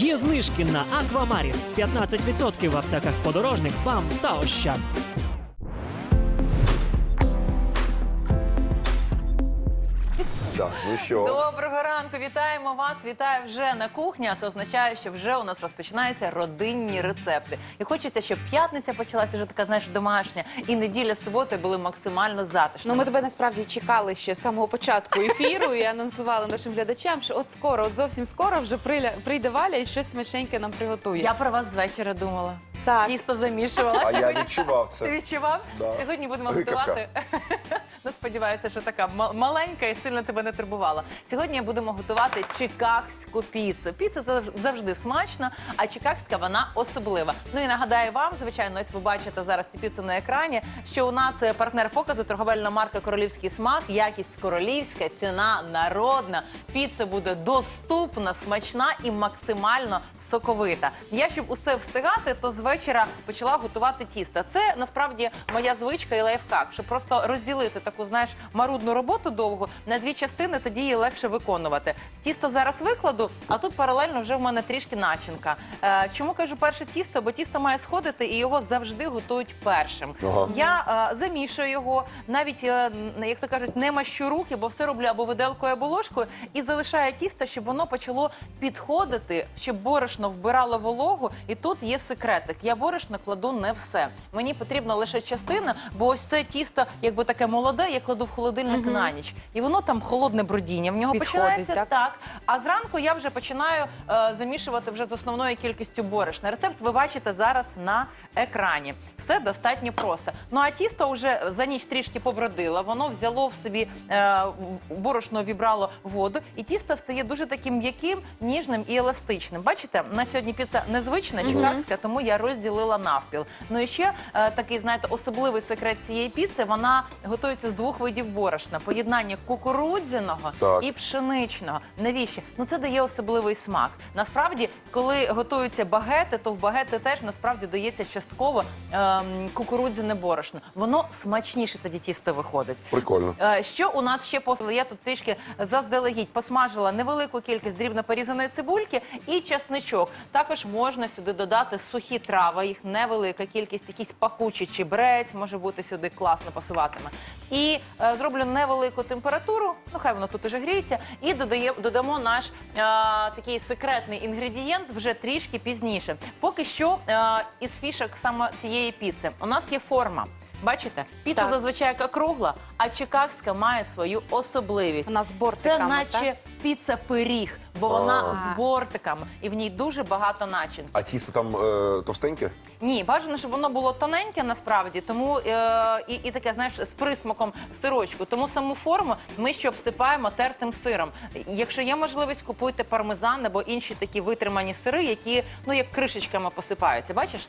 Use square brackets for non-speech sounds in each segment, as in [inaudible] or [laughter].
Є знижки на Аквамаріс 15% в аптеках подорожник, БАМ та Ощад. Так, ну що? Доброго ранку, вітаємо вас. Вітаю вже на кухні. А це означає, що вже у нас розпочинаються родинні рецепти. І хочеться, щоб п'ятниця почалася вже така, знаєш, домашня, і неділя суботи були максимально затишними. Ну, ми тебе насправді чекали ще з самого початку ефіру і анонсували нашим глядачам, що от скоро, от зовсім скоро вже приля- прийде Валя і щось смачненьке нам приготує. Я про вас з вечора думала. Так. Тісто замішувала. А я Сьогодні- відчував Ти це. відчував? Да. Сьогодні будемо Гикавка. готувати. [laughs] Ну, сподіваюся, що така ма- маленька і сильно тебе не турбувала. Сьогодні будемо готувати чикагську піцу. Піца зав- завжди смачна, а чикагська вона особлива. Ну і нагадаю вам, звичайно, ось ви бачите зараз цю піцу на екрані. Що у нас е, партнер показу торговельна марка Королівський смак, якість королівська, ціна народна. Піца буде доступна, смачна і максимально соковита. Я щоб усе встигати, то з вечора почала готувати тісто. Це насправді моя звичка і лайфхак, щоб просто розділити таку, знаєш, марудну роботу довгу на дві частини, тоді її легше виконувати. Тісто зараз викладу, а тут паралельно вже в мене трішки начинка. Е, чому кажу перше тісто? Бо тісто має сходити і його завжди готують першим. Ага. Я е, замішую його, навіть е, як то кажуть, не мащу руки, бо все роблю або виделкою, або ложкою, і залишаю тісто, щоб воно почало підходити, щоб борошно вбирало вологу. І тут є секретик. Я борошно кладу не все. Мені потрібна лише частина, бо ось це тісто, якби таке молоде, я кладу в холодильник на ніч. І воно там холодне бродіння. В нього Підходить, починається так? так. А зранку я вже починаю е, замішувати вже з основною кількістю борошна. Рецепт ви бачите зараз на екрані. Все достатньо просто. Ну а тісто вже за ніч трішки побродило. Воно взяло в собі е, в- борошно вібрало воду, і тісто стає дуже таким м'яким, ніжним і еластичним. Бачите, на сьогодні піца незвична, чикагська, тому я розділила навпіл. Ну і ще е, такий, знаєте, особливий секрет цієї піци. Вона готується з двох видів борошна: поєднання кукурудзяного Так. і пшеничного. Навіщо? Ну це дає особливий смак. Насправді, коли готуються багети, то в багети теж насправді дається частково ем, кукурудзяне борошно. Воно смачніше тоді тісто виходить. Прикольно. Е, Що у нас ще посили? Я тут трішки заздалегідь посмажила невелику кількість дрібно порізаної цибульки і часничок. Також можна сюди додати сухі трави, їх невелика кількість, якийсь пахучий чебрець може бути сюди класно пасуватиме. І е, зроблю невелику температуру, ну хай воно тут уже гріється, і додамо наш е, такий секретний інгредієнт вже трішки пізніше. Поки що е, із фішок саме цієї піци у нас є форма. Бачите, піца Так. зазвичай яка кругла, а чикагська має свою особливість. Вона з Це наче так? піца пиріг, бо вона А. з бортиками, і в ній дуже багато начин. А тісто там е, товстеньке? Ні, бажано, щоб воно було тоненьке насправді, тому е, і, і таке, знаєш, з присмаком сирочку. Тому саму форму ми ще обсипаємо тертим сиром. Якщо є можливість, купуйте пармезан або інші такі витримані сири, які ну як кришечками посипаються. Бачиш?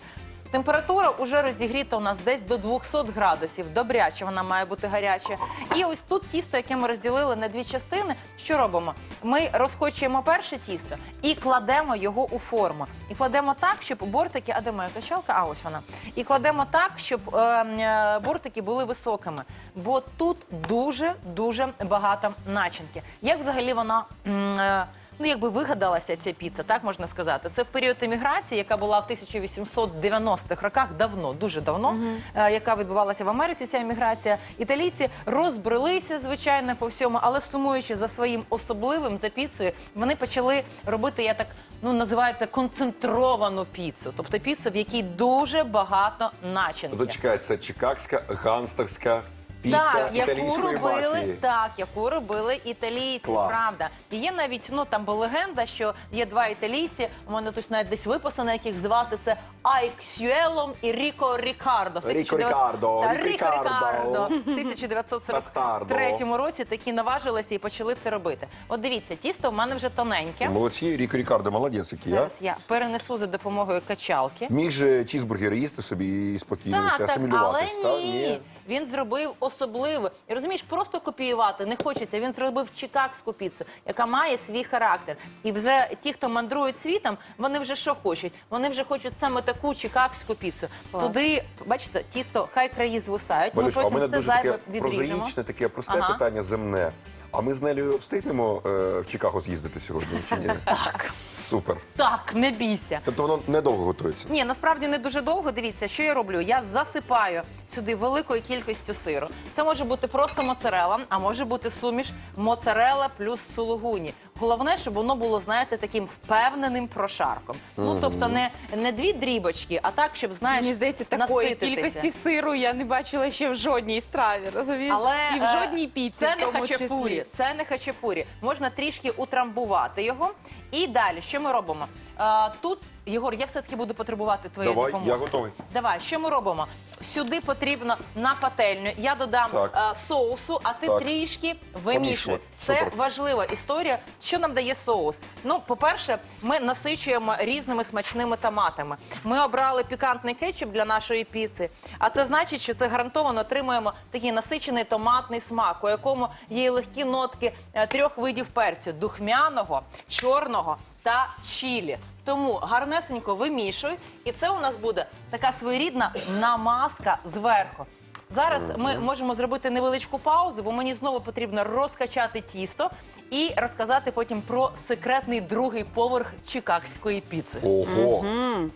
Температура вже розігріта у нас десь до 200 градусів. Добряче вона має бути гаряча. І ось тут тісто, яке ми розділили на дві частини. Що робимо? Ми розкочуємо перше тісто і кладемо його у форму. І кладемо так, щоб бортики, а де моя качалка? А ось вона. І кладемо так, щоб е, е, бортики були високими. Бо тут дуже дуже багато начинки. Як взагалі вона. е, Ну, якби вигадалася ця піца, так можна сказати. Це в період еміграції, яка була в 1890-х роках, давно, дуже давно, е, яка відбувалася в Америці. Ця еміграція. Італійці розбрелися, звичайно, по всьому, але сумуючи за своїм особливим за піцею, вони почали робити, я так ну називається концентровану піцу, тобто піцу, в якій дуже багато начинки. Тобто чекай, це чикагська гангстерська піца Так, яку італійської робили, мафії. так, яку робили італійці, Клас. правда. І є навіть, ну там була легенда, що є два італійці, у мене тут навіть десь виписано, яких звати це Айксюелом і Ріко Рікардо. В Ріко 1900 Рікардо, Та, Ріко Рікардо. [laughs] В 1943 році такі наважилися і почали це робити. От дивіться, тісто в мене вже тоненьке. Молодці, Ріко Рікардо, молодець який, а? Зараз я перенесу за допомогою качалки. Міг же чізбургери їсти собі і спокійно все так, але асимілюватись, ні. Він зробив особливе. І розумієш, просто копіювати не хочеться. Він зробив чикагську піцу, яка має свій характер. І вже ті, хто мандрують світом, вони вже що хочуть? Вони вже хочуть саме таку чикагську піцу. Туди, бачите, тісто, хай краї звисають. Валюш, а ми потім мене все дуже зайве таке відріжемо. прозаїчне, таке просте Ага. питання земне. А ми з Нелею встигнемо е, в Чикаго з'їздити сьогодні чи ні? [laughs] Так, Супер. так, не бійся. Тобто воно недовго готується. Ні, насправді не дуже довго. Дивіться, що я роблю. Я засипаю сюди великою кількістю сиру. Це може бути просто моцарела, а може бути суміш моцарела плюс сулугуні. Головне, щоб воно було, знаєте, таким впевненим прошарком. Ну тобто не, не дві дрібочки, а так, щоб знаєш, Мені здається, такої насититися. кількості сиру я не бачила ще в жодній страві. Розумієш? Але і в е, жодній піці. це в не тому хачапурі. числі. Це не хачапурі. Можна трішки утрамбувати його. І далі, що ми робимо? Е, тут, Єгор, я все-таки буду потребувати твоєї Давай, допомоги. я готовий. Давай, що ми робимо? Сюди потрібно на пательню. Я додам Так. е, соусу, а ти Так. трішки вимішуй. Це Супер. важлива історія. Що нам дає соус? Ну, по-перше, ми насичуємо різними смачними томатами. Ми обрали пікантний кетчуп для нашої піци. А це значить, що це гарантовано отримуємо такий насичений томатний смак, у якому є легкі нотки е, трьох видів перцю: духмяного, чорного та чілі. Тому гарнесенько вимішуй, і це у нас буде така своєрідна намазка зверху. Зараз ми можемо зробити невеличку паузу, бо мені знову потрібно розкачати тісто і розказати потім про секретний другий поверх чикагської піци. Ого.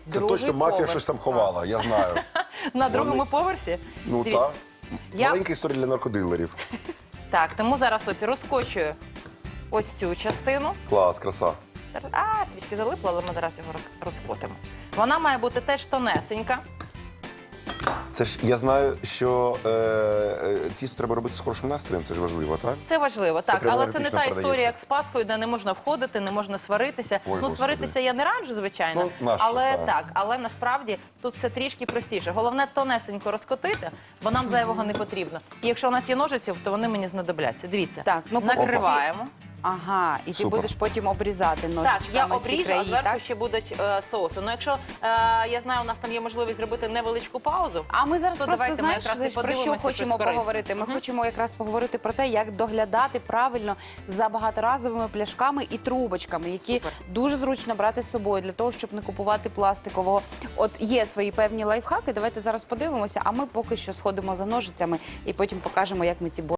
Це Другий точно мафія поверх. щось там ховала, я знаю. [laughs] На другому поверсі. Ну Дивіться. так. Я- Маленька історія для наркодилерів. [laughs] Так, тому зараз ось розкочую ось цю частину. Клас, краса. Зараз- А, трішки залипло, але ми зараз його роз- розкотимо. Вона має бути теж тонесенька. Це ж я знаю, що е, е, тісто треба робити з хорошим настроєм, це ж важливо, так? Це важливо, так, прямо але це не та еротично історія, як з Паскою, де не можна входити, не можна сваритися. Ой, ну, Господи. сваритися я не раджу, звичайно. Ну, нащо, але так. так, але насправді тут все трішки простіше. Головне тонесенько розкотити, бо нам зайвого не потрібно. І якщо у нас є ножиці, то вони мені знадобляться. Дивіться, Так, ну, накриваємо. Ага, і ти Супер. будеш потім обрізати ножичками Так, я обріжу, краї, а зверху так? ще будуть е, соуси. Ну, якщо е, я знаю, у нас там є можливість зробити невеличку паузу. А ми зараз То просто давайте ми знаєш, якраз і знаєш, про що подивимося хочемо корисне. поговорити. Ми хочемо якраз поговорити про те, як доглядати правильно за багаторазовими пляшками і трубочками, які Супер. дуже зручно брати з собою для того, щоб не купувати пластикового. От є свої певні лайфхаки. Давайте зараз подивимося. А ми поки що сходимо за ножицями і потім покажемо, як ми ці бо.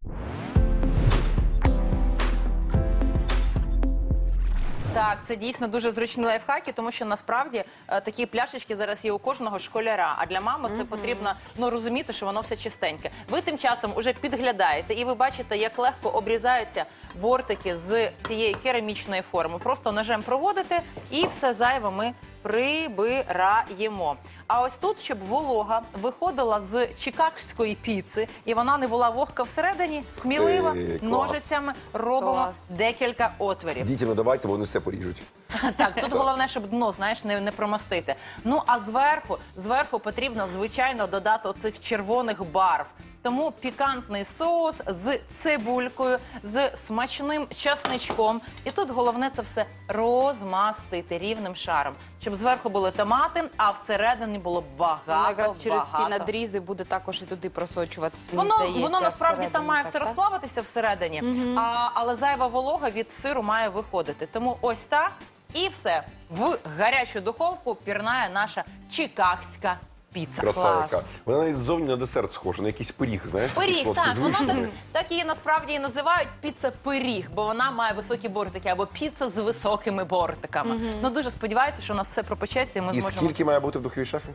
Так, це дійсно дуже зручні лайфхаки, тому що насправді е, такі пляшечки зараз є у кожного школяра. А для мами це потрібно ну розуміти, що воно все чистеньке. Ви тим часом уже підглядаєте, і ви бачите, як легко обрізаються бортики з цієї керамічної форми. Просто ножем проводите, і все зайве ми прибираємо. А ось тут, щоб волога виходила з чикагської піци, і вона не була вогка всередині, сміливо Е, клас. ножицями робимо Клас. декілька отворів. Дітям не давайте, вони все поріжуть. [laughs] Так, тут головне, щоб дно, знаєш, не, не промастити. Ну а зверху, зверху потрібно, звичайно, додати оцих червоних барв. Тому пікантний соус з цибулькою, з смачним часничком. І тут головне це все розмастити рівним шаром, щоб зверху були томати, а всередині було багато. Воно якраз через ці багато. надрізи буде також і туди просочуватись. мені Воно, здається, воно насправді там має так, все так? розплавитися всередині, а, але зайва волога від сиру має виходити. Тому ось так і все. В гарячу духовку пірнає наша чикагська піца. Красавка. Клас. Вона навіть ззовні на десерт схожа, на якийсь пиріг, знаєш? такий Пиріг, так, вона звичний. так, так її насправді і називають піца пиріг, бо вона має високі бортики або піца з високими бортиками. Ну дуже сподіваюся, що у нас все пропечеться, і ми І зможемо скільки має бути в духовій шафі?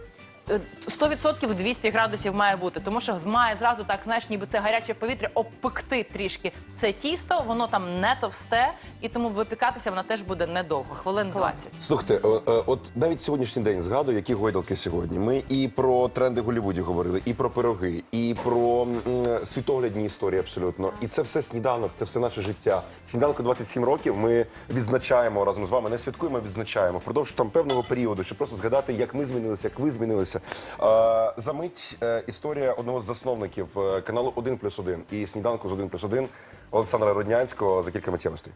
Е, 100% 200 градусів має бути, тому що має зразу так, знаєш, ніби це гаряче повітря, обпекти трішки це тісто, воно там не товсте, і тому випікатися воно теж буде недовго, хвилин 20. Слухайте, е, е, от навіть сьогоднішній день згадую, які гойдалки сьогодні. Ми і про тренди в Голлівуді говорили, і про пироги, і про м, світоглядні історії абсолютно. І це все сніданок, це все наше життя. Сніданку 27 років. Ми відзначаємо разом з вами. Не святкуємо, а відзначаємо впродовж там певного періоду, щоб просто згадати, як ми змінилися, як ви змінилися. Е, за мить е, історія одного з засновників е, каналу 1+,1 і сніданку з 1+,1 Олександра Роднянського за кілька миттєвостей.